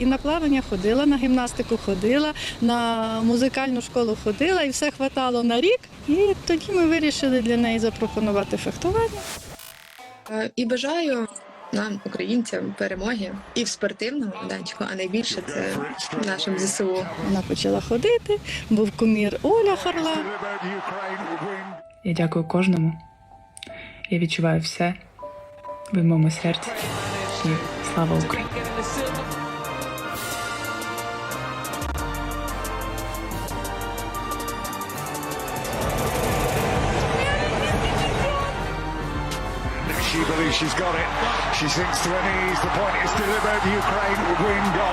І на плавання ходила, на гімнастику ходила, на музикальну школу ходила, і все хватало на рік. І тоді ми вирішили для неї запропонувати фехтування. Е, І бажаю нам, українцям, перемоги і в спортивному майданчику, а найбільше це нашим ЗСУ. Вона почала ходити, був кумір Оля Харла. Я дякую кожному. Я відчуваю все в моєму серці. І слава Україні! She believes she's got it. She her knees. The point is delivered. Ukraine win gold.